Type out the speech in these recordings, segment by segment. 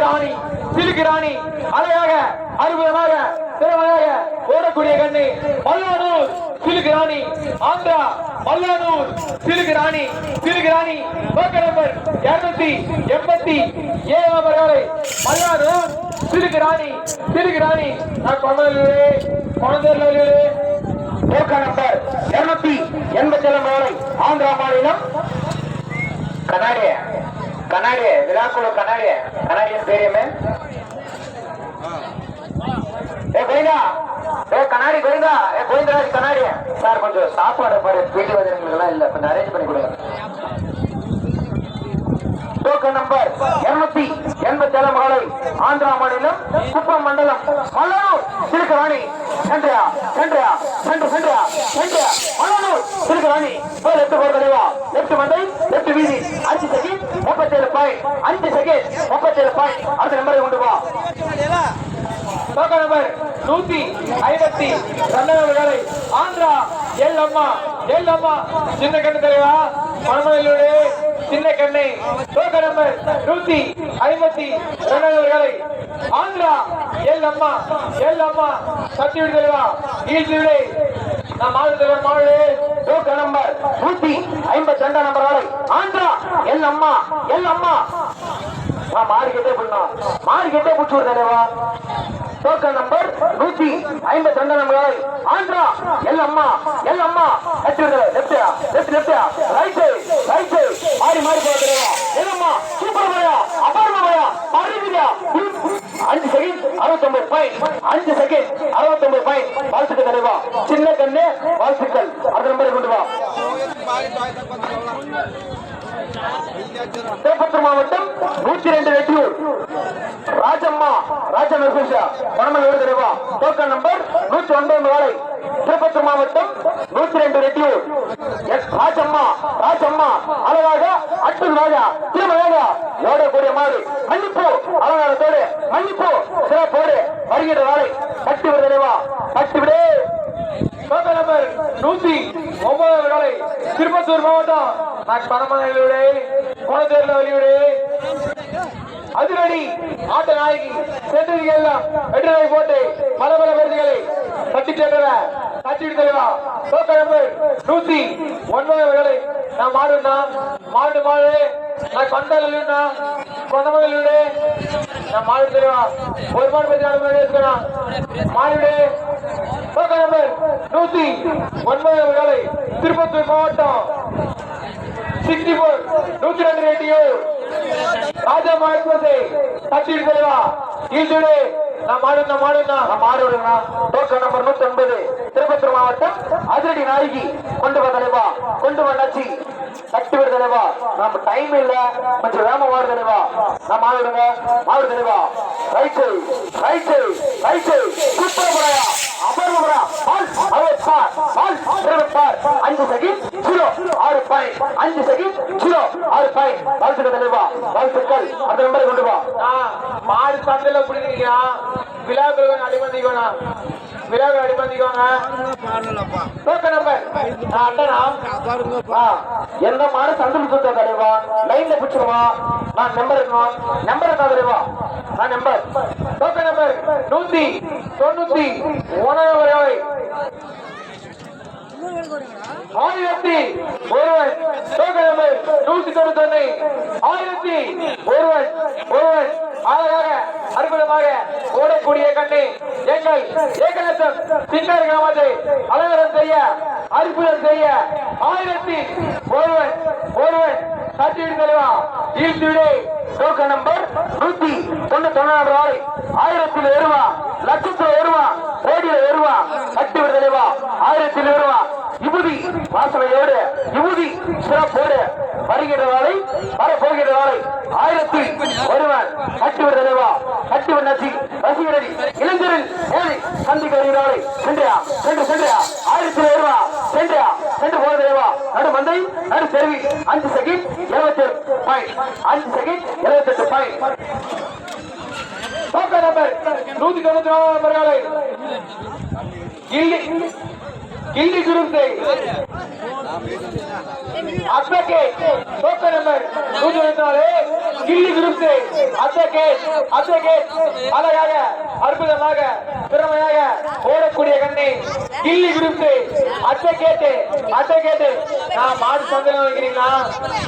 சிலுக்கு ராணி சிலுக்கு ராணி அழகாக அற்புதமாக திறமையாக ஓடக்கூடிய கண்ணு மல்லானூர் சிலுக்கு ராணி ஆந்திரா மல்லானூர் சிலுக்கு ராணி சிலுக்கு ராணி நோக்க நம்பர் இருநூத்தி எண்பத்தி ஏழாம் நம்பர் காலை. மல்லானூர் சிலுக்கு ராணி சிலுக்கு ராணி நான் கொண்டதிலே கொண்டதிலே நோக்க நம்பர் இருநூத்தி எண்பத்தி ஏழாம் காலை. ஆந்திரா மாநிலம் கர்நாடகா. கனாடிய விழாக்குழு கனாடிய கண்ணாடியின் பேரியமே ஏ கோயிந்தா ஏ கண்ணாடி கோயிந்தா ஏ கோவிந்தராஜ் கண்ணாடி. சார் கொஞ்சம் சாப்பாடு பாரு வீட்டு வசதிகளுக்கெல்லாம் இல்லை கொஞ்சம் அரேஞ்ச் பண்ணி கொடுங்க. டோக்கன் நம்பர் இருநூத்தி எண்பத்தி ஏழாம் காலை ஆந்திரா மாநிலம் குப்பம் மண்டலம் மல்லனூர் திருக்கராணி சென்றியா சென்றியா சென்று சென்றியா சென்றியா மல்லனூர் திருக்கராணி போய் லெப்ட் போர் தலைவா லெப்ட் மண்டை லெப்ட் வீதி அஞ்சு செகண்ட் முப்பத்தேழு பாயிண்ட் அஞ்சு செகண்ட் முப்பத்தேழு பாயிண்ட் அடுத்த நம்பரை கொண்டு போ. டோக்கன் நம்பர் நூத்தி ஐம்பத்தி ரெண்டாவது வேலை ஆந்திரா எல் அம்மா எல் அம்மா சின்ன கண்ணு தலைவா மணமலையோடு சின்ன கண்ணை. டோக்கன் நம்பர் நூத்தி ஐம்பத்தி ரெண்டாவது வேலை ஆந்திரா எல் அம்மா எல் அம்மா சத்தி விடு. தலைவா ஈழ்ச்சி விடு நான் மாநில தலைவர் மாடு. டோக்கன் நம்பர் நூத்தி ஐம்பத்தி ரெண்டாம் நம்பர் வரை ஆந்திரா எல் அம்மா எல் அம்மா. நான் மாடு கிட்டே பண்ணோம் மாடு டோக்கன் நம்பர் நூத்தி ஐம்பத்தி ரெண்டு நம்பர் ஆந்திரா எல்லம்மா எல்லம்மா லெஃப்ட் லெஃப்டியா லெஃப்ட் லெஃப்டியா ரைட் சைடு ரைட் சைடு மாறி மாறி போகிறா எல்லம்மா சூப்பர் மறுபடியா அஞ்சு செகண்ட் அறுபத்தொன்பது பாயிண்ட் அஞ்சு செகண்ட் அறுபத்தொன்பது பாயிண்ட் வாழ்த்துக்கள் தலைவா. சின்ன கண்ணு வாழ்த்துக்கள். அடுத்த நம்பரை கொண்டு வா. திருப்பத்தூர் மாவட்டம் நூத்தி ரெண்டு வெட்டியூர் ராஜம்மா ராஜா மெர்குஷா பணமல் எழுது டோக்கன் நம்பர் நூத்தி ஒன்பது வாழை. திருப்பத்தூர் மாவட்டம் நூத்தி ரெண்டு ரெட்டியூர் எஸ் ராஜம்மா ராஜம்மா. அழகாக அட்டு ராஜா திருமழகா ஓடக்கூடிய மாடு மன்னிப்பு. அலங்காரத்தோடு மன்னிப்பு. சிறப்போடு வருகின்ற நாளை கட்டி விட தலைவா கட்டி விடு நம்பர் நூத்தி ஒன்பதாவது நாளை திருப்பத்தூர் மாவட்டம் நான் பணமலையோடு குணத்தேர்ல வழியோடு அதிரடி ஆட்ட நாயகி சென்றிருக்க எல்லாம் வெற்றி போட்டு பல பல விருதுகளை தட்டி சென்ற தட்டி தலைவா டோக்கன் நம்பர் நூத்தி ஒன்பது வேலை நான் மாடுனா மாடு மாடு நான் கண்டா கொண்டமகளிடு நான் மாடு தெரிவா ஒரு நூத்தி ஒன்பது வேலை திருப்பத்தூர் மாவட்டம் சிக்ஸ்டி போர் நூத்தி ரெண்டு ரேட்டியோ ராஜா மாடுபதி தட்டி தலைவா ஈல்டுடு நான் மாடு நான் நான் மாடு விடுங்கண்ணா டோக்கன் நம்பர் நூத்தி ஒன்பது திருப்பத்தூர் மாவட்டம் அதிரடி நாயகி. கொண்டு வா தலைவா. கொண்டு வா நச்சி. சக்தி விடு தலைவா. நம்ம டைம் இல்ல கொஞ்சம் வேம மாடு தலைவா. நம்ம மாடு விடுங்க தலைவா. Right side right right super முறையா. அபர்வ பால் பால் அஞ்சு செகண்ட் ஜீரோ ஆறு பாயிண்ட் அஞ்சு செகண்ட் ஜீரோ ஆறு பாயிண்ட் வாழ்த்துக்கள் தலைவா. வாழ்த்துக்கள். அந்த நம்பரை கொண்டு வா. மாடு சந்தையில பிடிக்கிறீங்க விழாக்கள் அடிபந்திக்கோண்ணா விழாக்கள் அடிபந்திக்கோங்க டோக்கன் நம்பர் அட்டனா எந்த மாடு சந்தில் சுத்த தலைவா லைன்ல பிடிச்சிருவா? நான் நம்பர் இருக்கணும். நம்பர் என்ன தலைவா நான் நம்பர் டோக்கன் நம்பர் நூத்தி தொண்ணூத்தி ஒன்பது வரை ஆயிரத்தி ஒருவன் டோக்கன் நம்பர் நூத்தி தொண்ணூத்தி ஒன்னு ஆயிரத்தி ஒருவன் ஒருவன் அழகாக அற்புதமாக ஓடக்கூடிய கண்ணு எங்கள் ஏகலட்சம் சின்னர் கிராமத்தை அலங்காரம் செய்ய அற்புதம் செய்ய ஆயிரத்தி ஒருவன் ஒருவன் தட்டி தலைவா ஈழ்த்தி டோக்கன் நம்பர் நூத்தி தொண்ணூத்தி ஒன்னாம் ரூபாய் ஆயிரத்தில் வருவா லட்சத்தில் வருவா கோடியில் வருவா கட்டி தலைவா ஆயிரத்தில் வருவா யுவதி வாசனையோடு யுவதி சிறப்போடு வருகிற நாளை வரப்போகிற நாளை ஆயிரத்தி ஒருவன் கட்டி தேவா தலைவா கட்டி நசி ரசிகரடி இளைஞரில் ஏழை சந்திக்க வருகிற நாளை சென்றியா? சென்று சென்றையா? ஆயிரத்தி வருவா சென்றையா? சென்று போக தலைவா நடு மந்தை நடு தெருவி அஞ்சு செகண்ட் இருபத்தி பாயிண்ட் அஞ்சு செகண்ட் இருபத்தி எட்டு பாயிண்ட் நூத்தி தொண்ணூத்தி நாலு ಗಿಲ್ಲಿ ಗುರುತೆ ಅಡ್ವೊಕೇಟ್ ಟೋಕನ್ ನಂಬರ್ ನೂರ ನಾಳೆ கில்லி விருப்பு அட்வொகேட் அட்வொகேட். அழகாக அற்புதமாக திறமையாக ஓடக்கூடிய கண்ணை கில்லி விருப்பு அட்வொகேட் அட்வொகேட் நான் மாடு சந்தனம் வைக்கிறீங்களா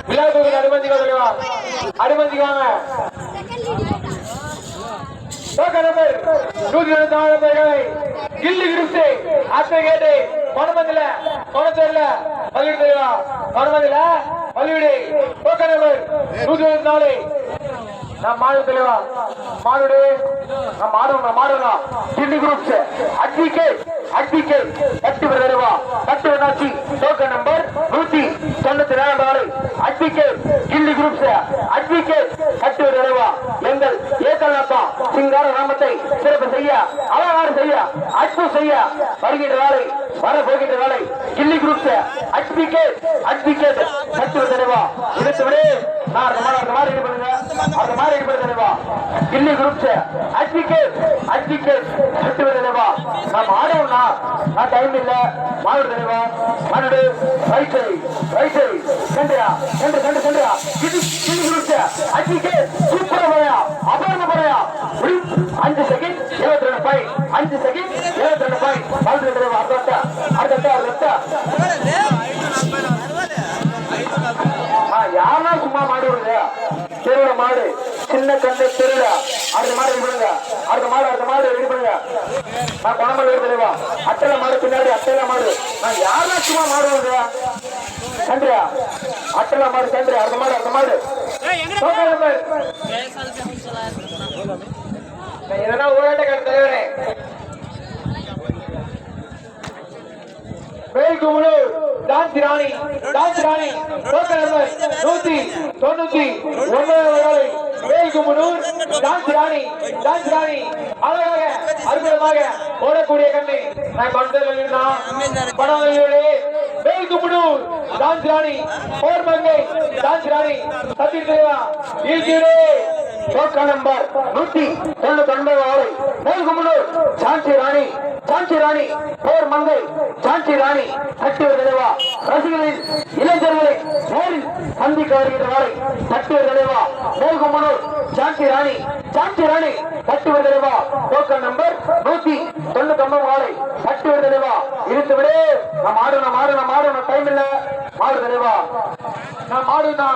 விழாவுக்கு அனுமதிக்க சொல்லுவா அனுமதிக்குவாங்க நூத்தி இருபத்தி நாலு பேர்களை கில்லி விருப்பு பணமதில பணச்சேர்ல பல்வீடு தெரியுமா பணமதில பல்வீடு டோக்கன் நம்பர். நூத்தி நான் மாடு தெளிவா மாடு நான் மாடு நான் மாடு டில்லி குரூப்ஸ் அட்விகே அட்விகே. எட்டு நம்பர் நூத்தி தொண்ணூத்தி நாலாம் நாலு. அட்விகே டில்லி குரூப்ஸ் அட்விகே எட்டு பேர் தெளிவா எங்கள் ஏக்கல் சிங்கார நாமத்தை சிறப்பு செய்ய அலங்காரம் செய்ய அற்பு செய்ய வருகின்ற வேலை வர போகின்ற வேலை கில்லி குரூப்ஸ் அட்விகேட் அட்விகேட் கட்டு வருவா எடுத்து விடு. நான் அந்த மாதிரி அந்த மாதிரி இது பண்ணுங்க. அந்த மாதிரி இது பண்ணுங்க கில்லி குரூப்ஸ் அட்விகேட் அட்விகேட் கட்டு வருவா நான் ஆடுவோம்னா நான் டைம் இல்ல. மாடு தலைவா மாடு ரைட் சைடு ரைட் கண்டியா கண்டு கண்டு கண்டியா இது கில்லி குரூப்ஸ் அட்விகேட் சூப்பரா போயா. அபரண போயா அஞ்சு செகண்ட் இருபத்தி ரெண்டு பாய் அஞ்சு செகண்ட் இருபத்தி ரெண்டு பாய் மாடு தலைவா அடுத்த அடுத்த அடுத்த ஆ, யாருன்னா சும்மா மாடு விடுங்க தெருவுல மாடு. சின்ன கண்ணு தெருவுல. அடுத்த மாடு ரெடி பண்ணுங்க. அடுத்த மாடு அடுத்த மாடு ரெடி பண்ணுங்க. நான் குணமல் எடுத்து தெளிவா அட்டல மாடு பின்னாடி அட்டல மாடு. நான் யாருன்னா சும்மா மாடு விடுங்க கண்டியா அட்டல மாடு கண்டு அடுத்த மாடு அடுத்த மாடு. Token number. நான் ஊராட்ட கட்டு தலைவரே? வேல்குமுலூர் dance Rani dance Rani. Token number நூத்தி தொண்ணூத்தி ஒன்பது வேலை வேல்குமுலூர் டான்ஸ் ராணி டான்ஸ் ராணி. அழகாக அற்புதமாக ஓடக்கூடிய கண்ணி. நான் படத்தில் இருந்தான் படம் வேல்குமுலூர் டான்ஸ் ராணி போர் மங்கை. டான்ஸ் ராணி தேவா. கோட்டா நம்பர் நூத்தி தொண்ணூத்தி ஒன்பது ஆறு. மேல்குமுனூர் சாஞ்சி ராணி சாஞ்சி ராணி போர் மங்கை சாஞ்சி ராணி தட்டுவர் நிலைவா ரசிகர்களின் இளைஞர்களை நேரில் சந்திக்க வருகிற வரை தட்டுவர் நிலைவா மேல்குமுனூர் சாஞ்சி ராணி சாஞ்சி ராணி தட்டுவர் நிலைவா டோக்கன் நம்பர் நூத்தி தொண்ணூத்தி ஒன்பது ஆறு தட்டுவர் நிலைவா இருந்து விடு நம்ம ஆடணும் ஆடணும் ஆடணும் டைம் இல்ல. ஆடு நிலைவா நாம் ஆடுனா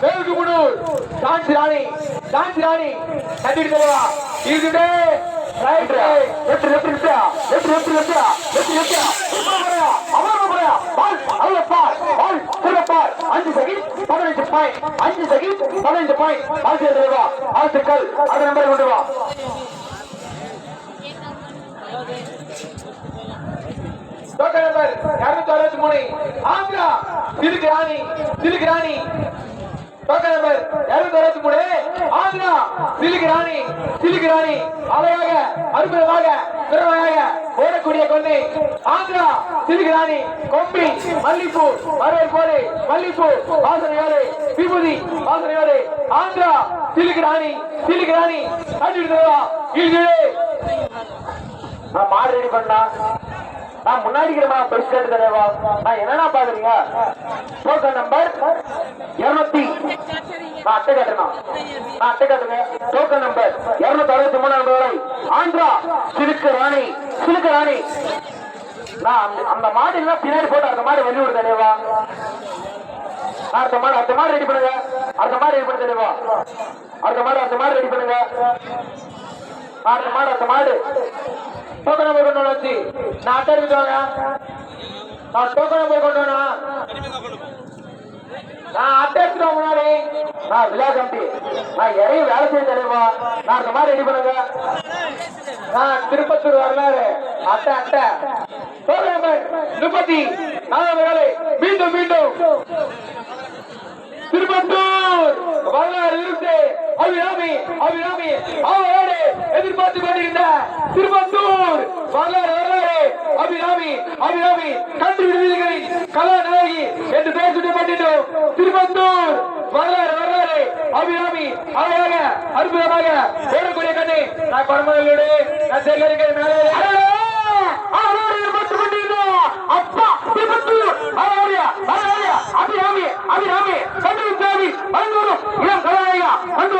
வேலுக்கு முன்னூர் டான்ஸ் ராணி டான்ஸ் ராணி. நன்றி தலைவா இதுடே ரைட் வெற்றி வெற்றி வெற்றியா வெற்றி வெற்றி வெற்றியா வெற்றி வெற்றியா அவ்வளவு முறையா? பால் அவ்வளவு பால் பால் திரும்ப பால். அஞ்சு செகண்ட் பதினஞ்சு பாயிண்ட் அஞ்சு செகண்ட் பதினஞ்சு பாயிண்ட் ஆசிரியர் தலைவா ஆசிரியர்கள் அது நம்பர் கொண்டு வா. அறுபத்தி மூணு ஆந்திரா. சிலுக்கு ராணி. சிலுக்கு ராணி. டோக்கன் நம்பர் இருநூத்தி அறுபத்தி மூணு. ஆந்திரா. சிலுக்கு ராணி. சிலுக்கு ராணி. அழகாக அற்புதமாக திறமையாக ஓடக்கூடிய கொண்டை ஆந்திரா. சிலுக்கு ராணி. கொம்பி மல்லிப்பூ வரவேற் கோடு மல்லிப்பூ வாசனையோடு விபூதி வாசனையோடு. ஆந்திரா. சிலுக்கு ராணி. சிலுக்கு ராணி. கண்டிட்டு இழுது நான் மாடு ரெடி பண்ணா. நான் முன்னாடி இருக்கிற பெருசு கேட்டு தலைவா நான் என்னன்னா பாக்குறீங்க டோக்கன் நம்பர் இருநூத்தி நான் அட்டை கட்டுனா நான் அட்டை கட்டுங்க டோக்கன் நம்பர் இருநூத்தி அறுபத்தி மூணாவது வரை. ஆந்திரா சிலுக்கு ராணி சிலுக்கு ராணி. நான் அந்த- மாடு எல்லாம் பின்னாடி போட்டு அந்த மாடு வெளிய விடு தலைவா நான் அடுத்த மாடு அடுத்த மாடு ரெடி பண்ணுங்க. அடுத்த மாடு ரெடி பண்ண தலைவா அடுத்த மாடு அடுத்த மாடு ரெடி பண்ணுங்க. அடுத்த மாடு அடுத்த மாடு. டோக்கன் போய் கொண்டு வச்சு நான் அட்டை எடுத்துட்டு நான் டோக்கன் போய் கொண்டு நான் அட்டை எடுத்துட்டு முன்னாடி. நான் விழா கம்பி நான் இறைய வேலை செய்ய தெரியுமா நான் இந்த மாதிரி ரெடி பண்ணுங்க. நான் திருப்பத்தூர் வரலாறு. அட்டை அட்டை டோக்கன் திருப்பதி நான் வேலை. மீண்டும் மீண்டும். திருப்பத்தூர் வரலாறு இருக்கு. அபிராமி அபிராமி அவரோடு எதிர்பார்த்து கொண்டிருந்த திருப்பத்தூர் வரலாறு வரலாறு. அபிராமி அபிராமி கன்று கண்டு கலா நாயகி என்று பெயர் சுட்டப்பட்டிருந்தோம். திருப்பத்தூர் வரலாறு வரலாறு. அபிராமி அழகாக அற்புதமாக ஓடக்கூடிய கண்ணை நான் பரமகளோடு நான் சேகரிக்கிற மேலே அப்பா திருப்பத்தூர் அரையா அரையா அபிராமி அபிராமி கண்டு தேவி மருந்தூரும் இளம் கலாயா மண்டு